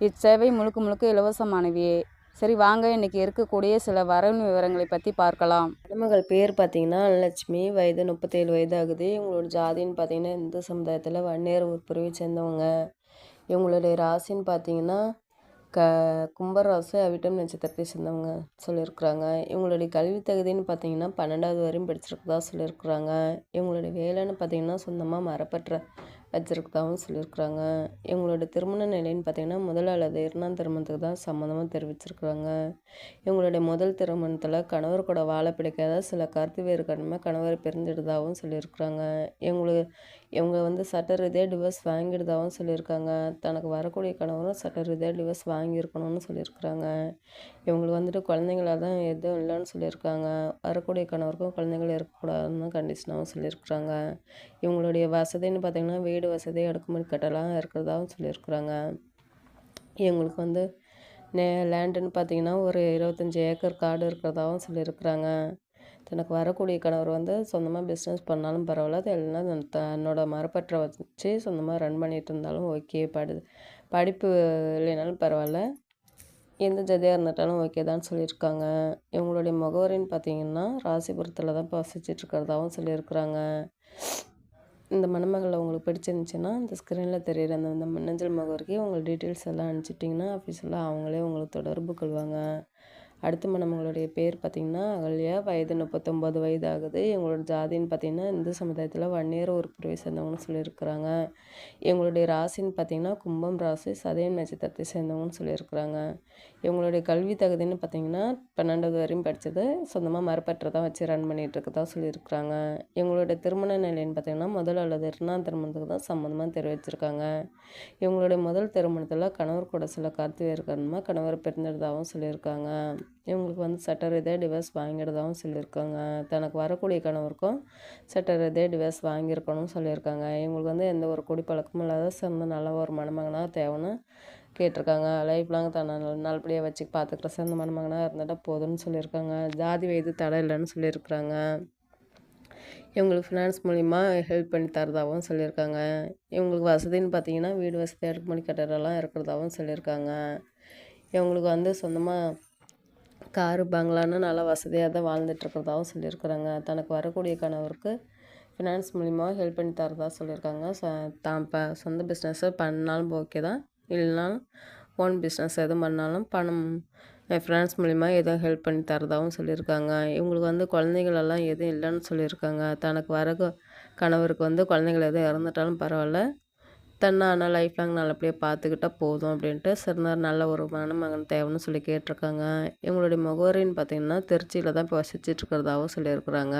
இச்சேவை முழுக்க முழுக்க இலவசமானவையே. சரி வாங்க இன்னைக்கு இருக்கக்கூடிய சில வரவு விவரங்களை பற்றி பார்க்கலாம். மருமகள் பேர் பார்த்தீங்கன்னா லட்சுமி. வயது முப்பத்தேழு வயது ஆகுது இவங்களோட ஜாதின்னு பார்த்தீங்கன்னா இந்து சமுதாயத்தில் வன்னியர் உட்பிரிவை சேர்ந்தவங்க. இவங்களுடைய ராசின்னு பார்த்தீங்கன்னா க கும்பராசி அவிட்டம் நட்சத்திரத்தை சேர்ந்தவங்க சொல்லியிருக்கிறாங்க. இவங்களுடைய கல்வி தகுதின்னு பார்த்தீங்கன்னா பன்னெண்டாவது வரையும் படிச்சிருக்கதா சொல்லியிருக்கிறாங்க. இவங்களுடைய வேலைன்னு பார்த்தீங்கன்னா சொந்தமாக மரப்பற்ற வச்சிருக்கதாகவும் சொல்லியிருக்கிறாங்க. இவங்களோட திருமண நிலைன்னு பார்த்தீங்கன்னா முதல் அல்லது இரண்டாம் திருமணத்துக்கு தான் சம்மந்தமாக தெரிவிச்சிருக்கிறாங்க. இவங்களுடைய முதல் திருமணத்தில் கணவர் கூட வாழ பிடிக்காத சில கருத்து வேறு காரணமாக கணவர் பிரிஞ்சிடுதாகவும் சொல்லியிருக்கிறாங்க. இவங்களுக்கு இவங்க வந்து சட்ட ரீதியாக டிவோர்ஸ் வாங்கிடுதாகவும் சொல்லியிருக்காங்க. தனக்கு வரக்கூடிய கணவரும் சட்ட ரீதியாக டிவோர்ஸ் வாங்கியிருக்கணும்னு சொல்லியிருக்கிறாங்க. இவங்களுக்கு வந்துட்டு குழந்தைங்களா தான் எதுவும் இல்லைன்னு சொல்லியிருக்காங்க. வரக்கூடிய கணவருக்கும் குழந்தைகள் இருக்கக்கூடாதுன்னு கண்டிஷனாகவும் சொல்லியிருக்கிறாங்க. இவங்களுடைய வசதின்னு பார்த்தீங்கன்னா வீடு வசதி அடுக்குமணி கட்டலாம் இருக்கிறதாகவும் சொல்லியிருக்கிறாங்க. இவங்களுக்கு வந்து நே லேண்டுன்னு பார்த்தீங்கன்னா ஒரு இருபத்தஞ்சி ஏக்கர் காடு இருக்கிறதாகவும் சொல்லியிருக்கிறாங்க. தனக்கு வரக்கூடிய கணவர் வந்து சொந்தமாக பிஸ்னஸ் பண்ணாலும் பரவாயில்ல. அது இல்லைன்னா தன்னோட மரப்பற்றை வச்சு சொந்தமாக ரன் பண்ணிட்டு இருந்தாலும் ஓகே படு படிப்பு இல்லைனாலும் பரவாயில்ல. எந்த ஜதியாக இருந்துட்டாலும் ஓகே தான் சொல்லியிருக்காங்க. இவங்களுடைய முகவரின்னு பார்த்தீங்கன்னா ராசிபுரத்தில் தான் இப்போ இருக்கிறதாகவும் சொல்லியிருக்கிறாங்க. இந்த மணமகளை உங்களுக்கு பிடிச்சிருந்துச்சின்னா இந்த ஸ்க்ரீனில் தெரியுற அந்த அந்த மின்னஞ்சல் முகவரிக்கு உங்கள் டீட்டெயில்ஸ் எல்லாம் அனுப்பிச்சிட்டிங்கன்னா ஆஃபீஸில் அவங்களே உங்களுக்கு தொடர்பு கொள்வாங்க. அடுத்து மணமகளுடைய பேர் பார்த்திங்கன்னா அகல்யா வயது முப்பத்தொம்போது வயது ஆகுது இவங்களோட ஜாதின்னு பார்த்திங்கன்னா இந்து சமுதாயத்தில் வன்னியர் ஒரு பிரிவை சேர்ந்தவங்கன்னு சொல்லியிருக்கிறாங்க. இவங்களுடைய ராசின்னு பார்த்திங்கன்னா கும்பம் ராசி சதயம் நட்சத்திரத்தை சேர்ந்தவங்கன்னு சொல்லியிருக்கிறாங்க. இவங்களுடைய கல்வி தகுதின்னு பார்த்திங்கன்னா பன்னெண்டாவது வரையும் படித்தது சொந்தமாக மரப்பற்ற தான் வச்சு ரன் பண்ணிகிட்டு இருக்கதா சொல்லியிருக்கிறாங்க. இவங்களுடைய திருமண நிலைன்னு பார்த்திங்கன்னா முதல் அல்லது இரண்டாம் திருமணத்துக்கு தான் சம்மந்தமாக தெரிவிச்சிருக்காங்க. இவங்களுடைய முதல் திருமணத்தில் கணவர் கூட சில கருத்து வேறு காரணமாக கணவர் பிறந்ததாகவும் சொல்லியிருக்காங்க. இவங்களுக்கு வந்து சட்டர் இதே டிவைஸ் வாங்கிடுதாகவும் சொல்லியிருக்காங்க. தனக்கு வரக்கூடிய கணவருக்கும் சட்டர் இதே டிவைஸ் வாங்கியிருக்கணும்னு சொல்லியிருக்காங்க. இவங்களுக்கு வந்து எந்த ஒரு குடிப்பழக்கமும் இல்லாத சிறந்த நல்ல ஒரு மணமகனாக தேவைன்னு கேட்டிருக்காங்க. லைஃப் லாங் தன்னை நல்லபடியாக வச்சு பார்த்துக்கிற சிறந்த மணமகனாக இருந்துட்டால் போதும்னு சொல்லியிருக்காங்க. ஜாதி வயது தடை இல்லைன்னு சொல்லியிருக்கிறாங்க. இவங்களுக்கு ஃபினான்ஸ் மூலிமா ஹெல்ப் பண்ணி தரதாகவும் சொல்லியிருக்காங்க. இவங்களுக்கு வசதின்னு பார்த்தீங்கன்னா வீடு வசதி அடுக்குமணி கட்டடம்லாம் இருக்கிறதாகவும் சொல்லியிருக்காங்க. இவங்களுக்கு வந்து சொந்தமாக காரு பங்களான்னு நல்லா வசதியாக தான் வாழ்ந்துட்டுருக்கிறதாகவும் சொல்லியிருக்கிறாங்க. தனக்கு வரக்கூடிய கணவருக்கு ஃபினான்ஸ் மூலிமா ஹெல்ப் பண்ணி தரதா சொல்லியிருக்காங்க. ச தான் இப்போ சொந்த பிஸ்னஸை பண்ணாலும் ஓகே தான். இல்லைனாலும் ஓன் பிஸ்னஸ் எதுவும் பண்ணாலும் பணம் ஃபினான்ஸ் மூலிமா எதுவும் ஹெல்ப் பண்ணி தரதாகவும் சொல்லியிருக்காங்க. இவங்களுக்கு வந்து குழந்தைகளெல்லாம் எதுவும் இல்லைன்னு சொல்லியிருக்காங்க. தனக்கு வர கணவருக்கு வந்து குழந்தைகள் எதுவும் இறந்துட்டாலும் பரவாயில்ல. தன்னை ஆனால் லைஃப் லாங் நல்லபடியாக பார்த்துக்கிட்டா போதும் அப்படின்ட்டு சிறந்தார் நல்ல ஒரு மணமகன் தேவைன்னு சொல்லி கேட்டிருக்காங்க. இவங்களுடைய முகவரின்னு பார்த்தீங்கன்னா திருச்சியில் தான் இப்போ வசிச்சிட்ருக்கிறதாகவும் சொல்லியிருக்கிறாங்க.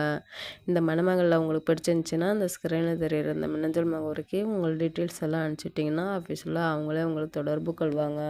இந்த மணமகளில் உங்களுக்கு பிடிச்சிருந்துச்சின்னா அந்த ஸ்க்ரீனில் தெரியிற இந்த மின்னஞ்சல் முகவரிக்கு உங்கள் டீட்டெயில்ஸ் எல்லாம் அனுப்பிச்சிட்டிங்கன்னா ஆஃபீஸில் அவங்களே உங்களுக்கு தொடர்பு கொள்வாங்க.